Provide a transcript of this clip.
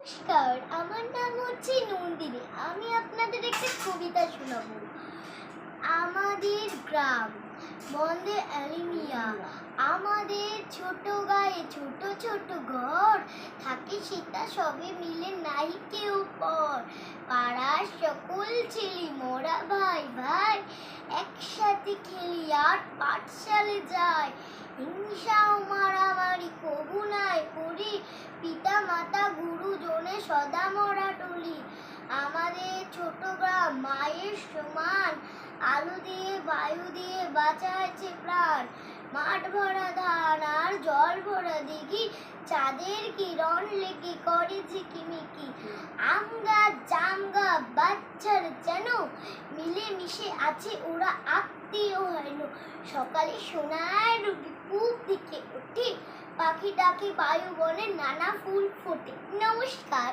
নমস্কার, আমার নাম হচ্ছে নন্দিনী। আমি আপনাদের একটা কবিতা শোনাবো। আমাদের গ্রাম, বন্দে অ্যালিমিয়া। আমাদের ছোট গায়ে ছোট ছোট ঘর। থাকে সেটা সবে মিলে নাই কেউ পর। পাড়ার সকল ছেলে মোরা ভাই ভাই। একসাথে খেলি আর পাঠশালে যায়। হিংসা মারামারি কবু নাই করি পিতা মাতা গুরুজনে সদা মরা টলি। আমাদের ছোট গ্রাম মায়ের সমান। আলো দিয়ে, বায়ু দিয়ে বাঁচাচ্ছে প্রাণ। মাঠ ভরা ধান আর জল ভরা দিঘি। চাঁদের কিরণ লেগে করে ঝিকিমিকি। আম গাছ, জাম গাছ, বাচ্চার যেন মিলে মিশে আছে, ওরা আত্মীয় হেন সকালে সোনায় ওঠে পাখি ডাকে বায়ু বনে নানা ফুল ফোটে নমস্কার